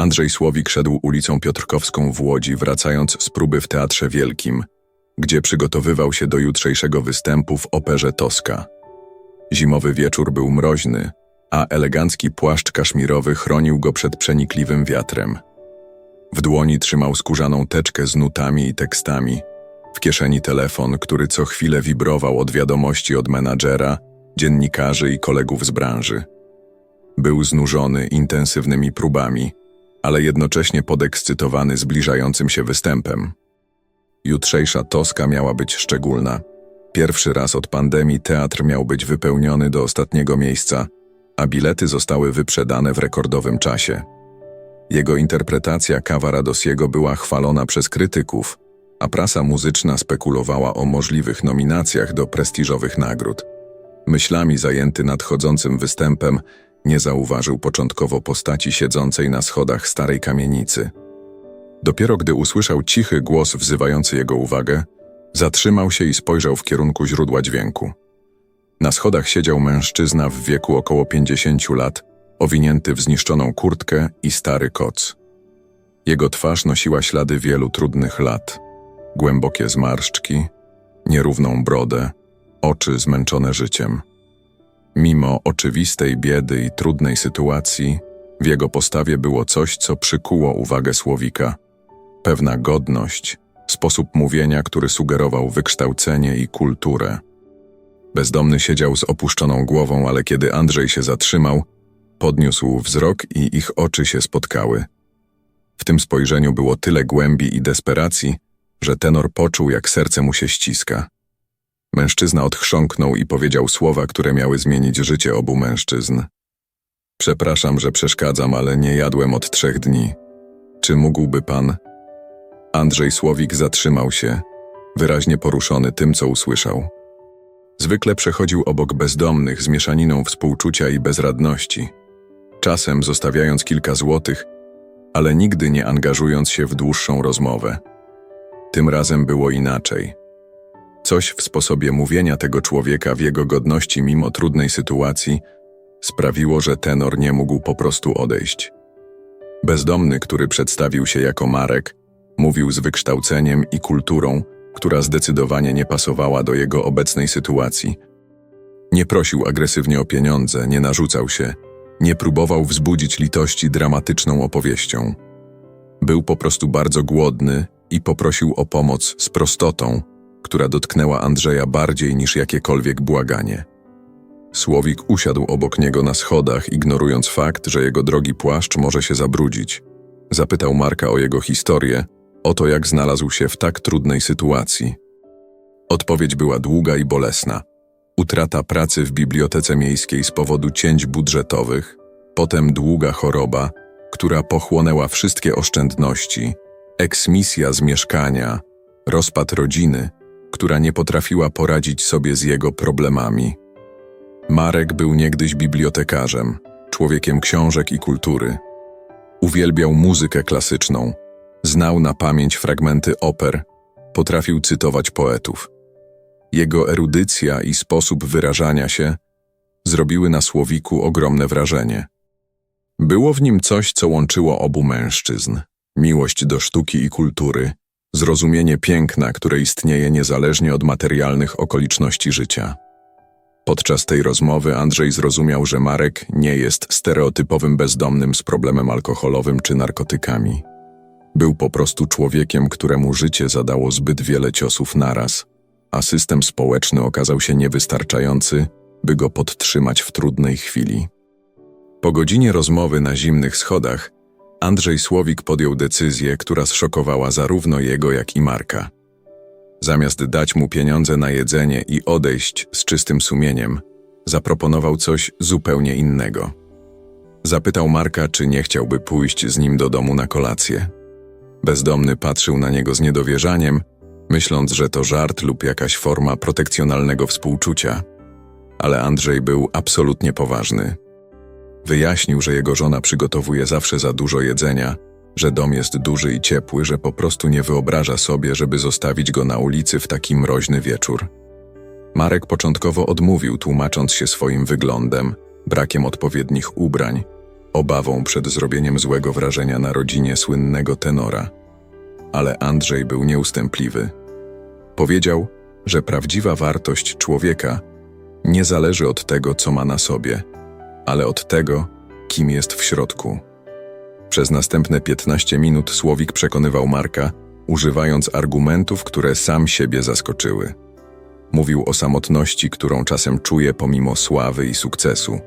Andrzej Słowik szedł ulicą Piotrkowską w Łodzi, wracając z próby w Teatrze Wielkim, gdzie przygotowywał się do jutrzejszego występu w operze Toska. Zimowy wieczór był mroźny, a elegancki płaszcz kaszmirowy chronił go przed przenikliwym wiatrem. W dłoni trzymał skórzaną teczkę z nutami i tekstami, w kieszeni telefon, który co chwilę wibrował od wiadomości od menadżera, dziennikarzy i kolegów z branży. Był znużony intensywnymi próbami, ale jednocześnie podekscytowany zbliżającym się występem. Jutrzejsza Toska miała być szczególna. Pierwszy raz od pandemii teatr miał być wypełniony do ostatniego miejsca, a bilety zostały wyprzedane w rekordowym czasie. Jego interpretacja Kawa Radosiego była chwalona przez krytyków, a prasa muzyczna spekulowała o możliwych nominacjach do prestiżowych nagród. Myślami zajęty nadchodzącym występem, nie zauważył początkowo postaci siedzącej na schodach starej kamienicy. Dopiero gdy usłyszał cichy głos wzywający jego uwagę, zatrzymał się i spojrzał w kierunku źródła dźwięku. Na schodach siedział mężczyzna w wieku około 50 lat, owinięty w zniszczoną kurtkę i stary koc. Jego twarz nosiła ślady wielu trudnych lat. Głębokie zmarszczki, nierówną brodę, oczy zmęczone życiem. Mimo oczywistej biedy i trudnej sytuacji, w jego postawie było coś, co przykuło uwagę Słowika. Pewna godność, sposób mówienia, który sugerował wykształcenie i kulturę. Bezdomny siedział z opuszczoną głową, ale kiedy Andrzej się zatrzymał, podniósł wzrok i ich oczy się spotkały. W tym spojrzeniu było tyle głębi i desperacji, że tenor poczuł, jak serce mu się ściska. Mężczyzna odchrząknął i powiedział słowa, które miały zmienić życie obu mężczyzn. Przepraszam, że przeszkadzam, ale nie jadłem od trzech dni. Czy mógłby pan? Andrzej Słowik zatrzymał się, wyraźnie poruszony tym, co usłyszał. Zwykle przechodził obok bezdomnych z mieszaniną współczucia i bezradności, czasem zostawiając kilka złotych, ale nigdy nie angażując się w dłuższą rozmowę. Tym razem było inaczej. Coś w sposobie mówienia tego człowieka w jego godności mimo trudnej sytuacji sprawiło, że tenor nie mógł po prostu odejść. Bezdomny, który przedstawił się jako Marek, mówił z wykształceniem i kulturą, która zdecydowanie nie pasowała do jego obecnej sytuacji. Nie prosił agresywnie o pieniądze, nie narzucał się, nie próbował wzbudzić litości dramatyczną opowieścią. Był po prostu bardzo głodny i poprosił o pomoc z prostotą, która dotknęła Andrzeja bardziej niż jakiekolwiek błaganie. Słowik usiadł obok niego na schodach, ignorując fakt, że jego drogi płaszcz może się zabrudzić. Zapytał Marka o jego historię, o to jak znalazł się w tak trudnej sytuacji. Odpowiedź była długa i bolesna. Utrata pracy w bibliotece miejskiej z powodu cięć budżetowych, potem długa choroba, która pochłonęła wszystkie oszczędności, eksmisja z mieszkania, rozpad rodziny, która nie potrafiła poradzić sobie z jego problemami. Marek był niegdyś bibliotekarzem, człowiekiem książek i kultury. Uwielbiał muzykę klasyczną, znał na pamięć fragmenty oper, potrafił cytować poetów. Jego erudycja i sposób wyrażania się zrobiły na Słowiku ogromne wrażenie. Było w nim coś, co łączyło obu mężczyzn miłość do sztuki i kultury, zrozumienie piękna, które istnieje niezależnie od materialnych okoliczności życia. Podczas tej rozmowy Andrzej zrozumiał, że Marek nie jest stereotypowym bezdomnym z problemem alkoholowym czy narkotykami. Był po prostu człowiekiem, któremu życie zadało zbyt wiele ciosów naraz, a system społeczny okazał się niewystarczający, by go podtrzymać w trudnej chwili. Po godzinie rozmowy na zimnych schodach Andrzej Słowik podjął decyzję, która zszokowała zarówno jego, jak i Marka. Zamiast dać mu pieniądze na jedzenie i odejść z czystym sumieniem, zaproponował coś zupełnie innego. Zapytał Marka, czy nie chciałby pójść z nim do domu na kolację. Bezdomny patrzył na niego z niedowierzaniem, myśląc, że to żart lub jakaś forma protekcjonalnego współczucia. Ale Andrzej był absolutnie poważny. Wyjaśnił, że jego żona przygotowuje zawsze za dużo jedzenia, że dom jest duży i ciepły, że po prostu nie wyobraża sobie, żeby zostawić go na ulicy w taki mroźny wieczór. Marek początkowo odmówił, tłumacząc się swoim wyglądem, brakiem odpowiednich ubrań, obawą przed zrobieniem złego wrażenia na rodzinie słynnego tenora. Ale Andrzej był nieustępliwy. Powiedział, że prawdziwa wartość człowieka nie zależy od tego, co ma na sobie, ale od tego, kim jest w środku. Przez następne 15 minut Słowik przekonywał Marka, używając argumentów, które sam siebie zaskoczyły. Mówił o samotności, którą czasem czuje pomimo sławy i sukcesu.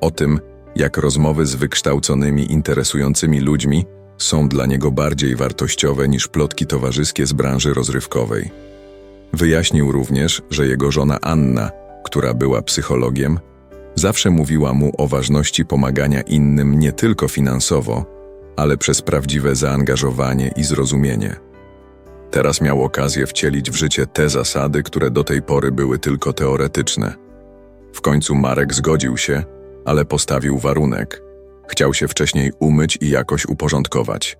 O tym, jak rozmowy z wykształconymi, interesującymi ludźmi są dla niego bardziej wartościowe niż plotki towarzyskie z branży rozrywkowej. Wyjaśnił również, że jego żona Anna, która była psychologiem, zawsze mówiła mu o ważności pomagania innym nie tylko finansowo, ale przez prawdziwe zaangażowanie i zrozumienie. Teraz miał okazję wcielić w życie te zasady, które do tej pory były tylko teoretyczne. W końcu Marek zgodził się, ale postawił warunek. Chciał się wcześniej umyć i jakoś uporządkować.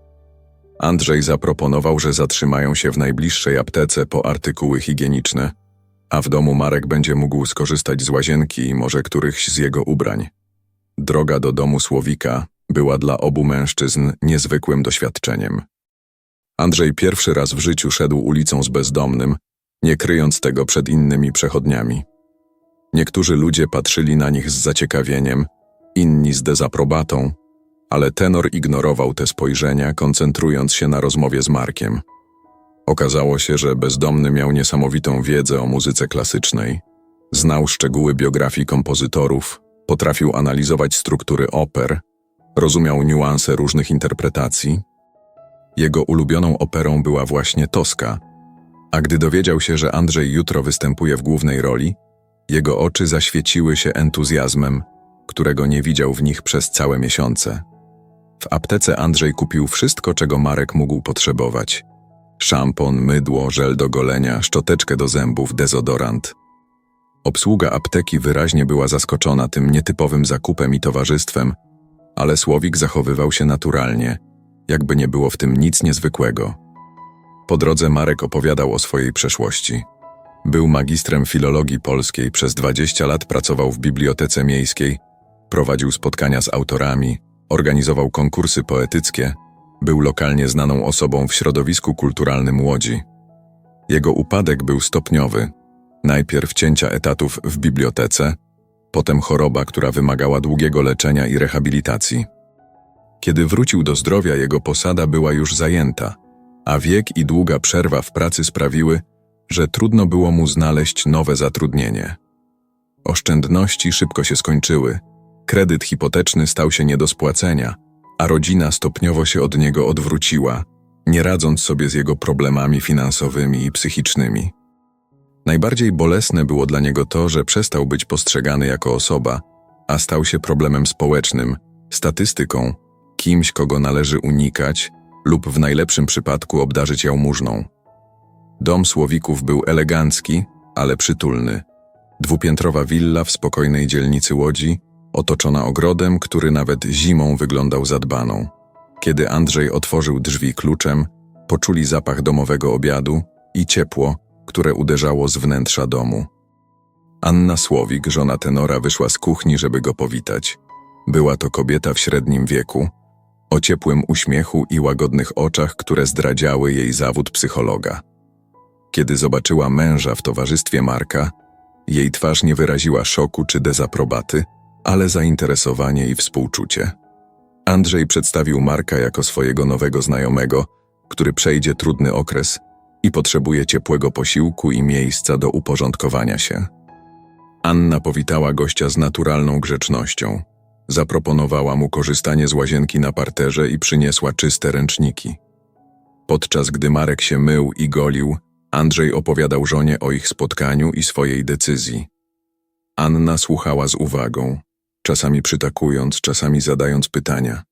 Andrzej zaproponował, że zatrzymają się w najbliższej aptece po artykuły higieniczne, a w domu Marek będzie mógł skorzystać z łazienki i może którychś z jego ubrań. Droga do domu Słowika była dla obu mężczyzn niezwykłym doświadczeniem. Andrzej pierwszy raz w życiu szedł ulicą z bezdomnym, nie kryjąc tego przed innymi przechodniami. Niektórzy ludzie patrzyli na nich z zaciekawieniem, inni z dezaprobatą, ale tenor ignorował te spojrzenia, koncentrując się na rozmowie z Markiem. Okazało się, że bezdomny miał niesamowitą wiedzę o muzyce klasycznej, znał szczegóły biografii kompozytorów, potrafił analizować struktury oper, rozumiał niuanse różnych interpretacji. Jego ulubioną operą była właśnie Toska, a gdy dowiedział się, że Andrzej jutro występuje w głównej roli, jego oczy zaświeciły się entuzjazmem, którego nie widział w nich przez całe miesiące. W aptece Andrzej kupił wszystko, czego Marek mógł potrzebować. Szampon, mydło, żel do golenia, szczoteczkę do zębów, dezodorant. Obsługa apteki wyraźnie była zaskoczona tym nietypowym zakupem i towarzystwem, ale Słowik zachowywał się naturalnie, jakby nie było w tym nic niezwykłego. Po drodze Marek opowiadał o swojej przeszłości. Był magistrem filologii polskiej, przez 20 lat pracował w bibliotece miejskiej, prowadził spotkania z autorami, organizował konkursy poetyckie, był lokalnie znaną osobą w środowisku kulturalnym Łodzi. Jego upadek był stopniowy. Najpierw cięcia etatów w bibliotece, potem choroba, która wymagała długiego leczenia i rehabilitacji. Kiedy wrócił do zdrowia, jego posada była już zajęta, a wiek i długa przerwa w pracy sprawiły, że trudno było mu znaleźć nowe zatrudnienie. Oszczędności szybko się skończyły, kredyt hipoteczny stał się nie do spłacenia, a rodzina stopniowo się od niego odwróciła, nie radząc sobie z jego problemami finansowymi i psychicznymi. Najbardziej bolesne było dla niego to, że przestał być postrzegany jako osoba, a stał się problemem społecznym, statystyką, kimś, kogo należy unikać lub w najlepszym przypadku obdarzyć jałmużną. Dom Słowików był elegancki, ale przytulny. Dwupiętrowa willa w spokojnej dzielnicy Łodzi, otoczona ogrodem, który nawet zimą wyglądał zadbaną. Kiedy Andrzej otworzył drzwi kluczem, poczuli zapach domowego obiadu i ciepło, które uderzało z wnętrza domu. Anna Słowik, żona tenora, wyszła z kuchni, żeby go powitać. Była to kobieta w średnim wieku, o ciepłym uśmiechu i łagodnych oczach, które zdradziały jej zawód psychologa. Kiedy zobaczyła męża w towarzystwie Marka, jej twarz nie wyraziła szoku czy dezaprobaty, ale zainteresowanie i współczucie. Andrzej przedstawił Marka jako swojego nowego znajomego, który przejdzie trudny okres i potrzebuje ciepłego posiłku i miejsca do uporządkowania się. Anna powitała gościa z naturalną grzecznością. Zaproponowała mu korzystanie z łazienki na parterze i przyniosła czyste ręczniki. Podczas gdy Marek się mył i golił, Andrzej opowiadał żonie o ich spotkaniu i swojej decyzji. Anna słuchała z uwagą, czasami przytakując, czasami zadając pytania.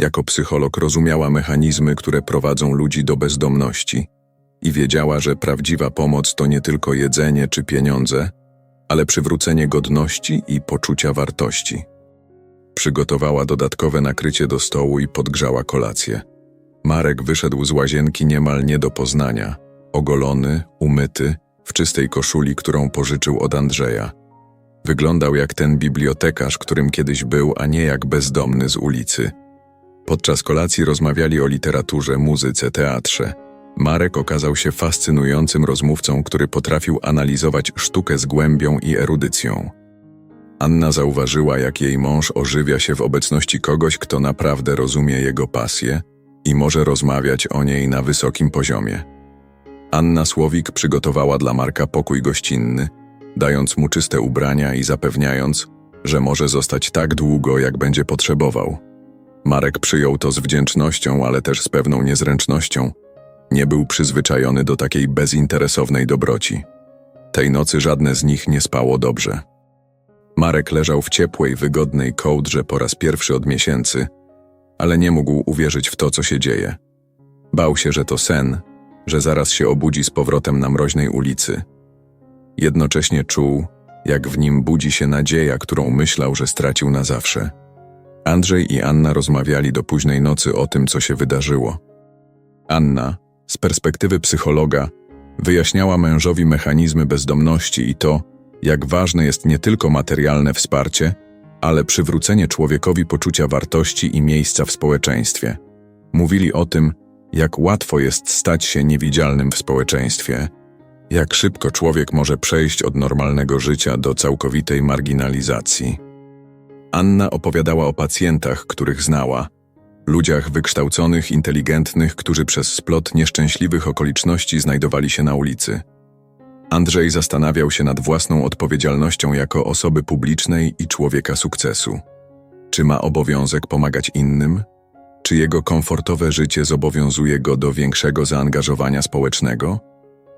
Jako psycholog rozumiała mechanizmy, które prowadzą ludzi do bezdomności i wiedziała, że prawdziwa pomoc to nie tylko jedzenie czy pieniądze, ale przywrócenie godności i poczucia wartości. Przygotowała dodatkowe nakrycie do stołu i podgrzała kolację. Marek wyszedł z łazienki niemal nie do poznania – ogolony, umyty, w czystej koszuli, którą pożyczył od Andrzeja. Wyglądał jak ten bibliotekarz, którym kiedyś był, a nie jak bezdomny z ulicy. Podczas kolacji rozmawiali o literaturze, muzyce, teatrze. Marek okazał się fascynującym rozmówcą, który potrafił analizować sztukę z głębią i erudycją. Anna zauważyła, jak jej mąż ożywia się w obecności kogoś, kto naprawdę rozumie jego pasję i może rozmawiać o niej na wysokim poziomie. Anna Słowik przygotowała dla Marka pokój gościnny, dając mu czyste ubrania i zapewniając, że może zostać tak długo, jak będzie potrzebował. Marek przyjął to z wdzięcznością, ale też z pewną niezręcznością. Nie był przyzwyczajony do takiej bezinteresownej dobroci. Tej nocy żadne z nich nie spało dobrze. Marek leżał w ciepłej, wygodnej kołdrze po raz pierwszy od miesięcy, ale nie mógł uwierzyć w to, co się dzieje. Bał się, że to sen, że zaraz się obudzi z powrotem na mroźnej ulicy. Jednocześnie czuł, jak w nim budzi się nadzieja, którą myślał, że stracił na zawsze. Andrzej i Anna rozmawiali do późnej nocy o tym, co się wydarzyło. Anna, z perspektywy psychologa, wyjaśniała mężowi mechanizmy bezdomności i to, jak ważne jest nie tylko materialne wsparcie, ale przywrócenie człowiekowi poczucia wartości i miejsca w społeczeństwie. Mówili o tym, jak łatwo jest stać się niewidzialnym w społeczeństwie, jak szybko człowiek może przejść od normalnego życia do całkowitej marginalizacji. Anna opowiadała o pacjentach, których znała, ludziach wykształconych, inteligentnych, którzy przez splot nieszczęśliwych okoliczności znajdowali się na ulicy. Andrzej zastanawiał się nad własną odpowiedzialnością jako osoby publicznej i człowieka sukcesu. Czy ma obowiązek pomagać innym? Czy jego komfortowe życie zobowiązuje go do większego zaangażowania społecznego?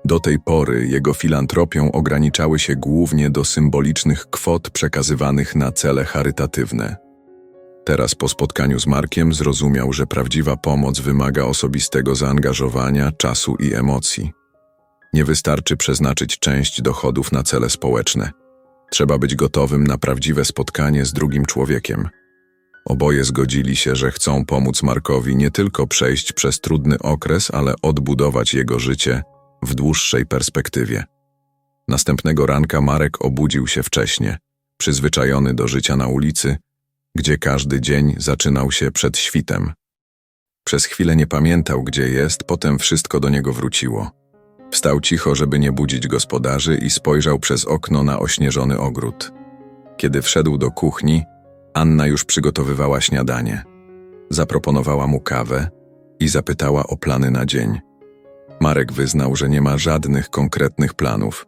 Do tej pory jego filantropią ograniczały się głównie do symbolicznych kwot przekazywanych na cele charytatywne. Teraz po spotkaniu z Markiem zrozumiał, że prawdziwa pomoc wymaga osobistego zaangażowania, czasu i emocji. Nie wystarczy przeznaczyć część dochodów na cele społeczne. Trzeba być gotowym na prawdziwe spotkanie z drugim człowiekiem. Oboje zgodzili się, że chcą pomóc Markowi nie tylko przejść przez trudny okres, ale odbudować jego życie w dłuższej perspektywie. Następnego ranka Marek obudził się wcześnie, przyzwyczajony do życia na ulicy, gdzie każdy dzień zaczynał się przed świtem. Przez chwilę nie pamiętał, gdzie jest, potem wszystko do niego wróciło. Wstał cicho, żeby nie budzić gospodarzy i spojrzał przez okno na ośnieżony ogród. Kiedy wszedł do kuchni, Anna już przygotowywała śniadanie. Zaproponowała mu kawę i zapytała o plany na dzień. Marek wyznał, że nie ma żadnych konkretnych planów.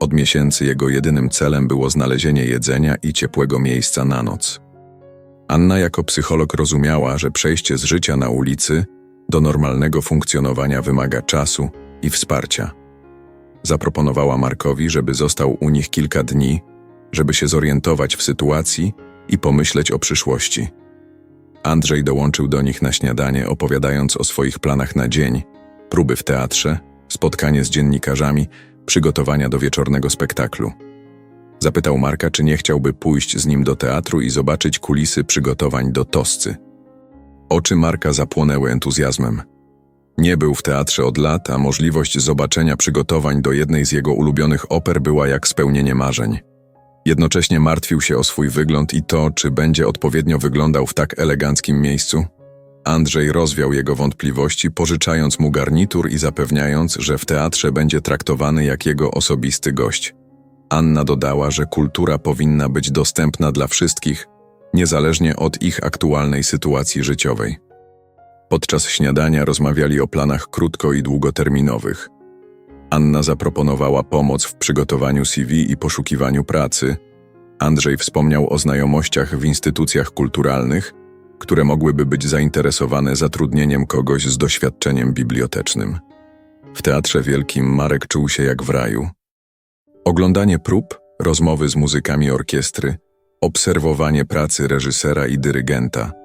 Od miesięcy jego jedynym celem było znalezienie jedzenia i ciepłego miejsca na noc. Anna jako psycholog rozumiała, że przejście z życia na ulicy do normalnego funkcjonowania wymaga czasu i wsparcia. Zaproponowała Markowi, żeby został u nich kilka dni, żeby się zorientować w sytuacji i pomyśleć o przyszłości. Andrzej dołączył do nich na śniadanie, opowiadając o swoich planach na dzień, próby w teatrze, spotkanie z dziennikarzami, przygotowania do wieczornego spektaklu. Zapytał Marka, czy nie chciałby pójść z nim do teatru i zobaczyć kulisy przygotowań do Toscy. Oczy Marka zapłonęły entuzjazmem. Nie był w teatrze od lat, a możliwość zobaczenia przygotowań do jednej z jego ulubionych oper była jak spełnienie marzeń. Jednocześnie martwił się o swój wygląd i to, czy będzie odpowiednio wyglądał w tak eleganckim miejscu. Andrzej rozwiał jego wątpliwości, pożyczając mu garnitur i zapewniając, że w teatrze będzie traktowany jak jego osobisty gość. Anna dodała, że kultura powinna być dostępna dla wszystkich, niezależnie od ich aktualnej sytuacji życiowej. Podczas śniadania rozmawiali o planach krótko i długoterminowych. Anna zaproponowała pomoc w przygotowaniu CV i poszukiwaniu pracy. Andrzej wspomniał o znajomościach w instytucjach kulturalnych, które mogłyby być zainteresowane zatrudnieniem kogoś z doświadczeniem bibliotecznym. W Teatrze Wielkim Marek czuł się jak w raju. Oglądanie prób, rozmowy z muzykami orkiestry, obserwowanie pracy reżysera i dyrygenta –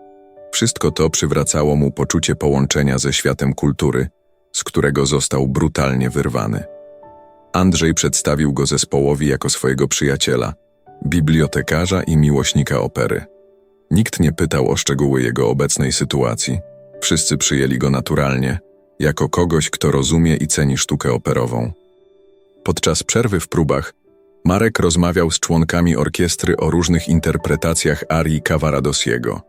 wszystko to przywracało mu poczucie połączenia ze światem kultury, z którego został brutalnie wyrwany. Andrzej przedstawił go zespołowi jako swojego przyjaciela, bibliotekarza i miłośnika opery. Nikt nie pytał o szczegóły jego obecnej sytuacji. Wszyscy przyjęli go naturalnie, jako kogoś, kto rozumie i ceni sztukę operową. Podczas przerwy w próbach Marek rozmawiał z członkami orkiestry o różnych interpretacjach arii Cavaradosiego.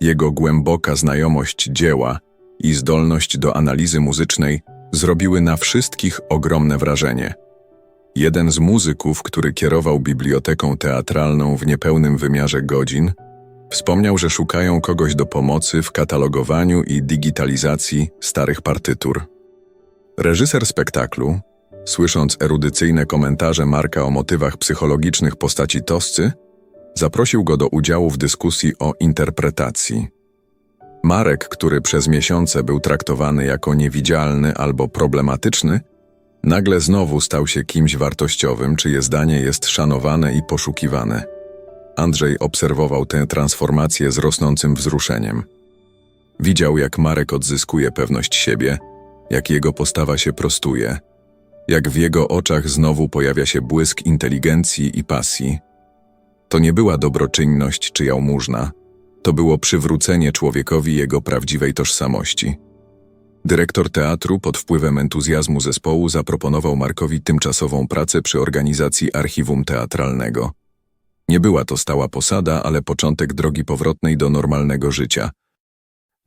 Jego głęboka znajomość dzieła i zdolność do analizy muzycznej zrobiły na wszystkich ogromne wrażenie. Jeden z muzyków, który kierował biblioteką teatralną w niepełnym wymiarze godzin, wspomniał, że szukają kogoś do pomocy w katalogowaniu i digitalizacji starych partytur. Reżyser spektaklu, słysząc erudycyjne komentarze Marka o motywach psychologicznych postaci Toscy, zaprosił go do udziału w dyskusji o interpretacji. Marek, który przez miesiące był traktowany jako niewidzialny albo problematyczny, nagle znowu stał się kimś wartościowym, czyje zdanie jest szanowane i poszukiwane. Andrzej obserwował tę transformację z rosnącym wzruszeniem. Widział, jak Marek odzyskuje pewność siebie, jak jego postawa się prostuje, jak w jego oczach znowu pojawia się błysk inteligencji i pasji. To nie była dobroczynność czy jałmużna, to było przywrócenie człowiekowi jego prawdziwej tożsamości. Dyrektor teatru pod wpływem entuzjazmu zespołu zaproponował Markowi tymczasową pracę przy organizacji archiwum teatralnego. Nie była to stała posada, ale początek drogi powrotnej do normalnego życia.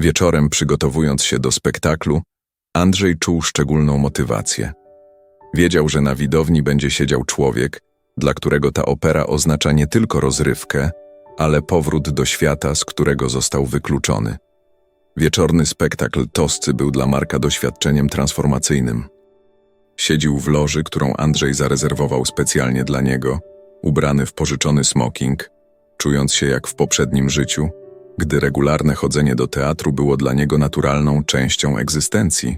Wieczorem, przygotowując się do spektaklu, Andrzej czuł szczególną motywację. Wiedział, że na widowni będzie siedział człowiek, dla którego ta opera oznacza nie tylko rozrywkę, ale powrót do świata, z którego został wykluczony. Wieczorny spektakl Toscy był dla Marka doświadczeniem transformacyjnym. Siedził w loży, którą Andrzej zarezerwował specjalnie dla niego, ubrany w pożyczony smoking, czując się jak w poprzednim życiu, gdy regularne chodzenie do teatru było dla niego naturalną częścią egzystencji.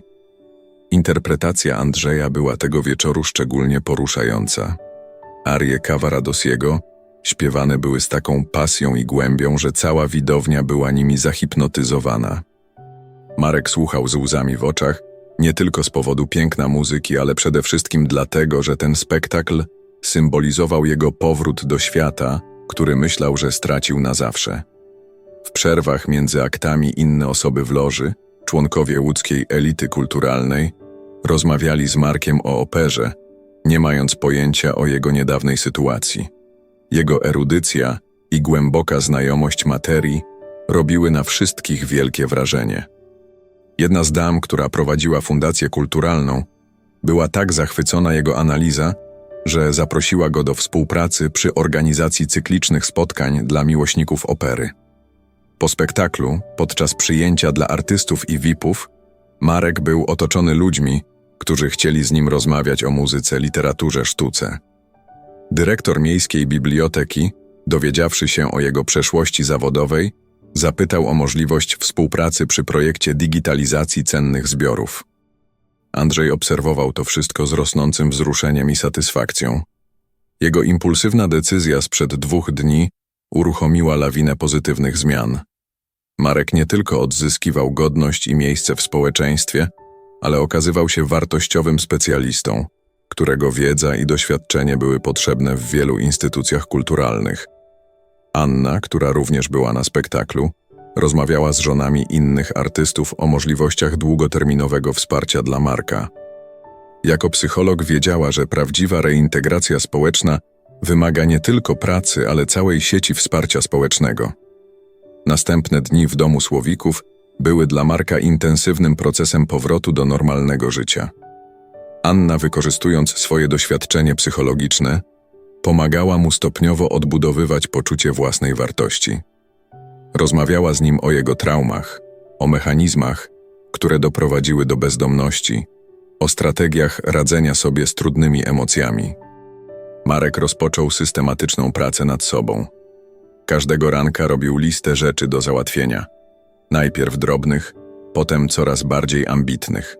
Interpretacja Andrzeja była tego wieczoru szczególnie poruszająca. Arie Cavaradosiego śpiewane były z taką pasją i głębią, że cała widownia była nimi zahipnotyzowana. Marek słuchał z łzami w oczach, nie tylko z powodu piękna muzyki, ale przede wszystkim dlatego, że ten spektakl symbolizował jego powrót do świata, który myślał, że stracił na zawsze. W przerwach między aktami inne osoby w loży, członkowie łódzkiej elity kulturalnej, rozmawiali z Markiem o operze, nie mając pojęcia o jego niedawnej sytuacji. Jego erudycja i głęboka znajomość materii robiły na wszystkich wielkie wrażenie. Jedna z dam, która prowadziła fundację kulturalną, była tak zachwycona jego analiza, że zaprosiła go do współpracy przy organizacji cyklicznych spotkań dla miłośników opery. Po spektaklu, podczas przyjęcia dla artystów i VIP-ów, Marek był otoczony ludźmi, którzy chcieli z nim rozmawiać o muzyce, literaturze, sztuce. Dyrektor miejskiej biblioteki, dowiedziawszy się o jego przeszłości zawodowej, zapytał o możliwość współpracy przy projekcie digitalizacji cennych zbiorów. Andrzej obserwował to wszystko z rosnącym wzruszeniem i satysfakcją. Jego impulsywna decyzja sprzed dwóch dni uruchomiła lawinę pozytywnych zmian. Marek nie tylko odzyskiwał godność i miejsce w społeczeństwie, ale okazywał się wartościowym specjalistą, którego wiedza i doświadczenie były potrzebne w wielu instytucjach kulturalnych. Anna, która również była na spektaklu, rozmawiała z żonami innych artystów o możliwościach długoterminowego wsparcia dla Marka. Jako psycholog wiedziała, że prawdziwa reintegracja społeczna wymaga nie tylko pracy, ale całej sieci wsparcia społecznego. Następne dni w domu Słowików były dla Marka intensywnym procesem powrotu do normalnego życia. Anna, wykorzystując swoje doświadczenie psychologiczne, pomagała mu stopniowo odbudowywać poczucie własnej wartości. Rozmawiała z nim o jego traumach, o mechanizmach, które doprowadziły do bezdomności, o strategiach radzenia sobie z trudnymi emocjami. Marek rozpoczął systematyczną pracę nad sobą. Każdego ranka robił listę rzeczy do załatwienia. Najpierw drobnych, potem coraz bardziej ambitnych.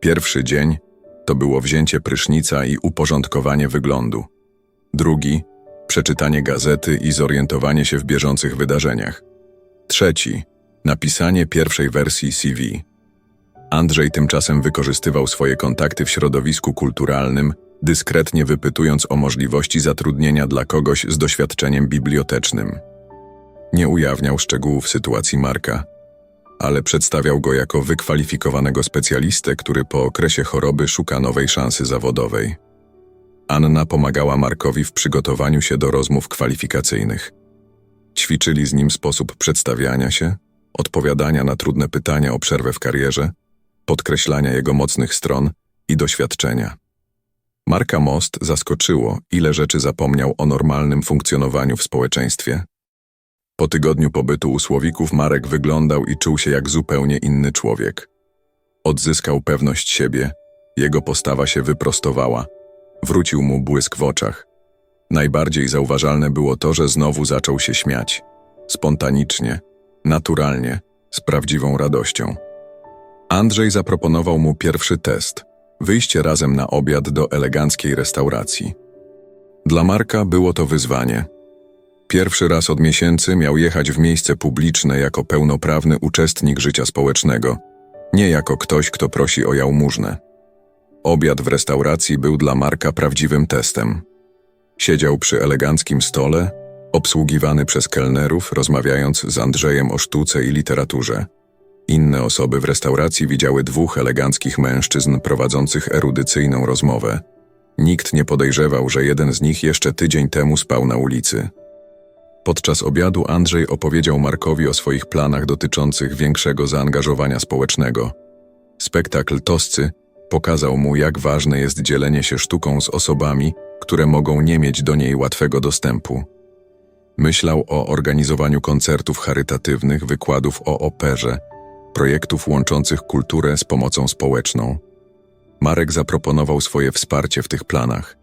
Pierwszy dzień to było wzięcie prysznica i uporządkowanie wyglądu. Drugi przeczytanie gazety i zorientowanie się w bieżących wydarzeniach. Trzeci napisanie pierwszej wersji CV. Andrzej tymczasem wykorzystywał swoje kontakty w środowisku kulturalnym, dyskretnie wypytując o możliwości zatrudnienia dla kogoś z doświadczeniem bibliotecznym. Nie ujawniał szczegółów sytuacji Marka, ale przedstawiał go jako wykwalifikowanego specjalistę, który po okresie choroby szuka nowej szansy zawodowej. Anna pomagała Markowi w przygotowaniu się do rozmów kwalifikacyjnych. Ćwiczyli z nim sposób przedstawiania się, odpowiadania na trudne pytania o przerwę w karierze, podkreślania jego mocnych stron i doświadczenia. Marka Most zaskoczyło, ile rzeczy zapomniał o normalnym funkcjonowaniu w społeczeństwie. Po tygodniu pobytu u Słowików Marek wyglądał i czuł się jak zupełnie inny człowiek. Odzyskał pewność siebie, jego postawa się wyprostowała, wrócił mu błysk w oczach. Najbardziej zauważalne było to, że znowu zaczął się śmiać. Spontanicznie, naturalnie, z prawdziwą radością. Andrzej zaproponował mu pierwszy test wyjście razem na obiad do eleganckiej restauracji. Dla Marka było to wyzwanie. Pierwszy raz od miesięcy miał jechać w miejsce publiczne jako pełnoprawny uczestnik życia społecznego, nie jako ktoś, kto prosi o jałmużnę. Obiad w restauracji był dla Marka prawdziwym testem. Siedział przy eleganckim stole, obsługiwany przez kelnerów, rozmawiając z Andrzejem o sztuce i literaturze. Inne osoby w restauracji widziały dwóch eleganckich mężczyzn prowadzących erudycyjną rozmowę. Nikt nie podejrzewał, że jeden z nich jeszcze tydzień temu spał na ulicy. Podczas obiadu Andrzej opowiedział Markowi o swoich planach dotyczących większego zaangażowania społecznego. Spektakl Toscy pokazał mu, jak ważne jest dzielenie się sztuką z osobami, które mogą nie mieć do niej łatwego dostępu. Myślał o organizowaniu koncertów charytatywnych, wykładów o operze, projektów łączących kulturę z pomocą społeczną. Marek zaproponował swoje wsparcie w tych planach.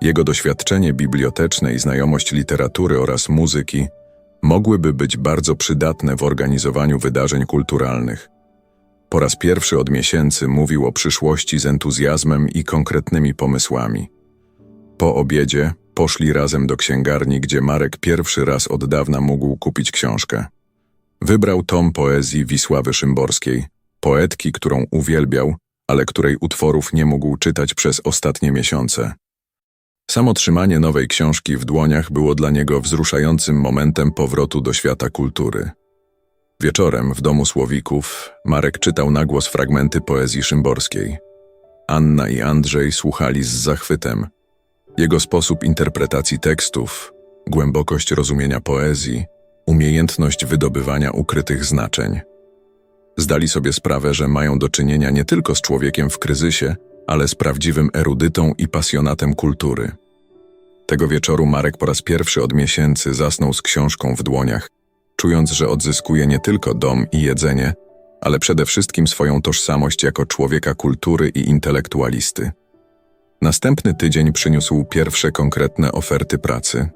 Jego doświadczenie biblioteczne i znajomość literatury oraz muzyki mogłyby być bardzo przydatne w organizowaniu wydarzeń kulturalnych. Po raz pierwszy od miesięcy mówił o przyszłości z entuzjazmem i konkretnymi pomysłami. Po obiedzie poszli razem do księgarni, gdzie Marek pierwszy raz od dawna mógł kupić książkę. Wybrał tom poezji Wisławy Szymborskiej, poetki, którą uwielbiał, ale której utworów nie mógł czytać przez ostatnie miesiące. Samo trzymanie nowej książki w dłoniach było dla niego wzruszającym momentem powrotu do świata kultury. Wieczorem w domu Słowików Marek czytał na głos fragmenty poezji szymborskiej. Anna i Andrzej słuchali z zachwytem. Jego sposób interpretacji tekstów, głębokość rozumienia poezji, umiejętność wydobywania ukrytych znaczeń. Zdali sobie sprawę, że mają do czynienia nie tylko z człowiekiem w kryzysie, ale z prawdziwym erudytą i pasjonatem kultury. Tego wieczoru Marek po raz pierwszy od miesięcy zasnął z książką w dłoniach, czując, że odzyskuje nie tylko dom i jedzenie, ale przede wszystkim swoją tożsamość jako człowieka kultury i intelektualisty. Następny tydzień przyniósł pierwsze konkretne oferty pracy.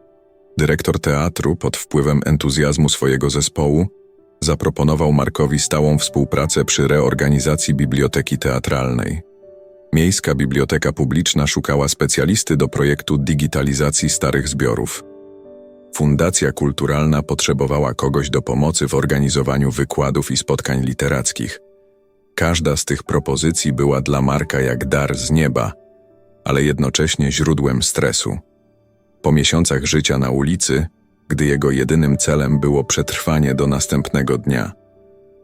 Dyrektor teatru, pod wpływem entuzjazmu swojego zespołu, zaproponował Markowi stałą współpracę przy reorganizacji biblioteki teatralnej. Miejska Biblioteka Publiczna szukała specjalisty do projektu digitalizacji starych zbiorów. Fundacja Kulturalna potrzebowała kogoś do pomocy w organizowaniu wykładów i spotkań literackich. Każda z tych propozycji była dla Marka jak dar z nieba, ale jednocześnie źródłem stresu. Po miesiącach życia na ulicy, gdy jego jedynym celem było przetrwanie do następnego dnia,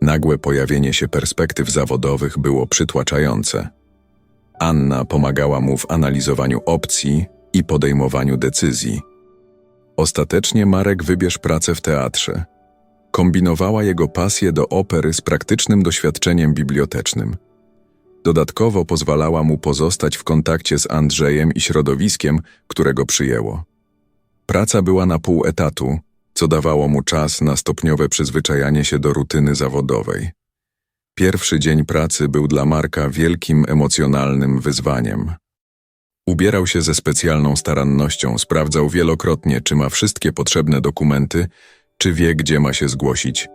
nagłe pojawienie się perspektyw zawodowych było przytłaczające. Anna pomagała mu w analizowaniu opcji i podejmowaniu decyzji. Ostatecznie Marek wybierz pracę w teatrze. Kombinowała jego pasję do opery z praktycznym doświadczeniem bibliotecznym. Dodatkowo pozwalała mu pozostać w kontakcie z Andrzejem i środowiskiem, którego przyjęło. Praca była na pół etatu, co dawało mu czas na stopniowe przyzwyczajanie się do rutyny zawodowej. Pierwszy dzień pracy był dla Marka wielkim emocjonalnym wyzwaniem. Ubierał się ze specjalną starannością, sprawdzał wielokrotnie, czy ma wszystkie potrzebne dokumenty, czy wie, gdzie ma się zgłosić.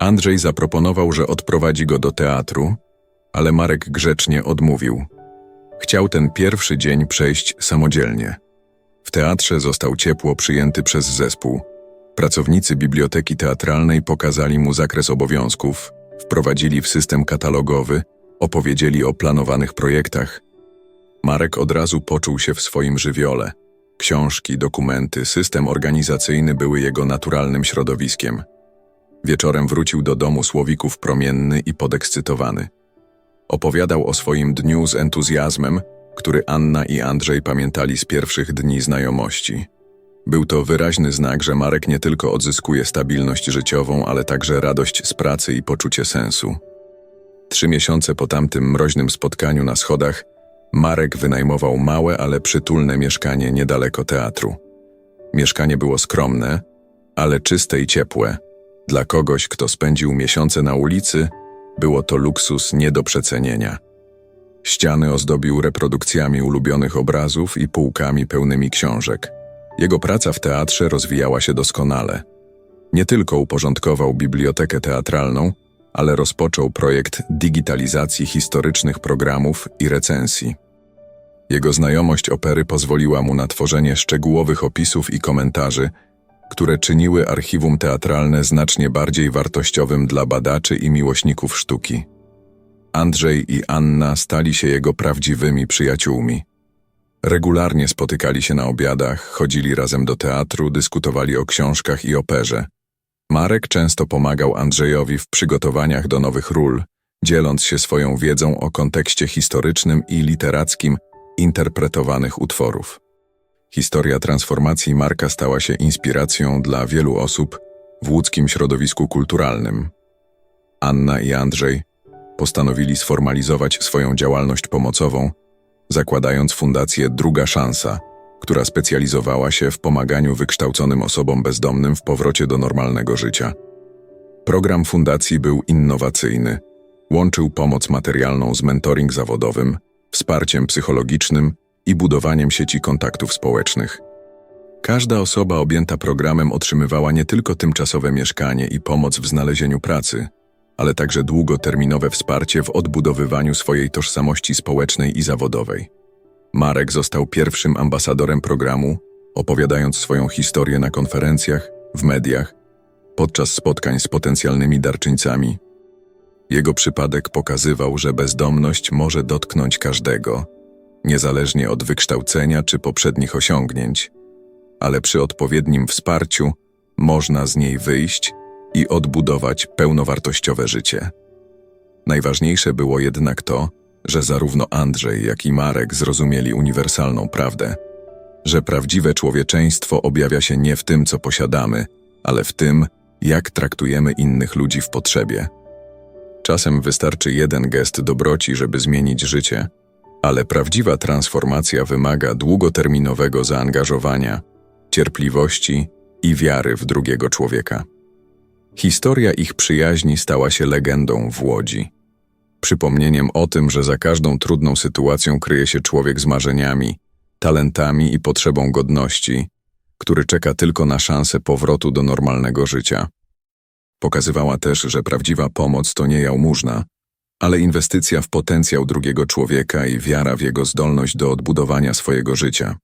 Andrzej zaproponował, że odprowadzi go do teatru, ale Marek grzecznie odmówił. Chciał ten pierwszy dzień przejść samodzielnie. W teatrze został ciepło przyjęty przez zespół. Pracownicy biblioteki teatralnej pokazali mu zakres obowiązków, wprowadzili w system katalogowy, opowiedzieli o planowanych projektach. Marek od razu poczuł się w swoim żywiole. Książki, dokumenty, system organizacyjny były jego naturalnym środowiskiem. Wieczorem wrócił do domu Słowików promienny i podekscytowany. Opowiadał o swoim dniu z entuzjazmem, który Anna i Andrzej pamiętali z pierwszych dni znajomości. Był to wyraźny znak, że Marek nie tylko odzyskuje stabilność życiową, ale także radość z pracy i poczucie sensu. Trzy miesiące po tamtym mroźnym spotkaniu na schodach, Marek wynajmował małe, ale przytulne mieszkanie niedaleko teatru. Mieszkanie było skromne, ale czyste i ciepłe. Dla kogoś, kto spędził miesiące na ulicy, było to luksus nie do przecenienia. Ściany ozdobił reprodukcjami ulubionych obrazów i półkami pełnymi książek. Jego praca w teatrze rozwijała się doskonale. Nie tylko uporządkował bibliotekę teatralną, ale rozpoczął projekt digitalizacji historycznych programów i recenzji. Jego znajomość opery pozwoliła mu na tworzenie szczegółowych opisów i komentarzy, które czyniły archiwum teatralne znacznie bardziej wartościowym dla badaczy i miłośników sztuki. Andrzej i Anna stali się jego prawdziwymi przyjaciółmi. Regularnie spotykali się na obiadach, chodzili razem do teatru, dyskutowali o książkach i operze. Marek często pomagał Andrzejowi w przygotowaniach do nowych ról, dzieląc się swoją wiedzą o kontekście historycznym i literackim interpretowanych utworów. Historia transformacji Marka stała się inspiracją dla wielu osób w łódzkim środowisku kulturalnym. Anna i Andrzej postanowili sformalizować swoją działalność pomocową, zakładając fundację Druga Szansa, która specjalizowała się w pomaganiu wykształconym osobom bezdomnym w powrocie do normalnego życia. Program fundacji był innowacyjny, łączył pomoc materialną z mentoring zawodowym, wsparciem psychologicznym i budowaniem sieci kontaktów społecznych. Każda osoba objęta programem otrzymywała nie tylko tymczasowe mieszkanie i pomoc w znalezieniu pracy, ale także długoterminowe wsparcie w odbudowywaniu swojej tożsamości społecznej i zawodowej. Marek został pierwszym ambasadorem programu, opowiadając swoją historię na konferencjach, w mediach, podczas spotkań z potencjalnymi darczyńcami. Jego przypadek pokazywał, że bezdomność może dotknąć każdego, niezależnie od wykształcenia czy poprzednich osiągnięć, ale przy odpowiednim wsparciu można z niej wyjść i odbudować pełnowartościowe życie. Najważniejsze było jednak to, że zarówno Andrzej, jak i Marek zrozumieli uniwersalną prawdę, że prawdziwe człowieczeństwo objawia się nie w tym, co posiadamy, ale w tym, jak traktujemy innych ludzi w potrzebie. Czasem wystarczy jeden gest dobroci, żeby zmienić życie, ale prawdziwa transformacja wymaga długoterminowego zaangażowania, cierpliwości i wiary w drugiego człowieka. Historia ich przyjaźni stała się legendą w Łodzi. Przypomnieniem o tym, że za każdą trudną sytuacją kryje się człowiek z marzeniami, talentami i potrzebą godności, który czeka tylko na szansę powrotu do normalnego życia. Pokazywała też, że prawdziwa pomoc to nie jałmużna, ale inwestycja w potencjał drugiego człowieka i wiara w jego zdolność do odbudowania swojego życia.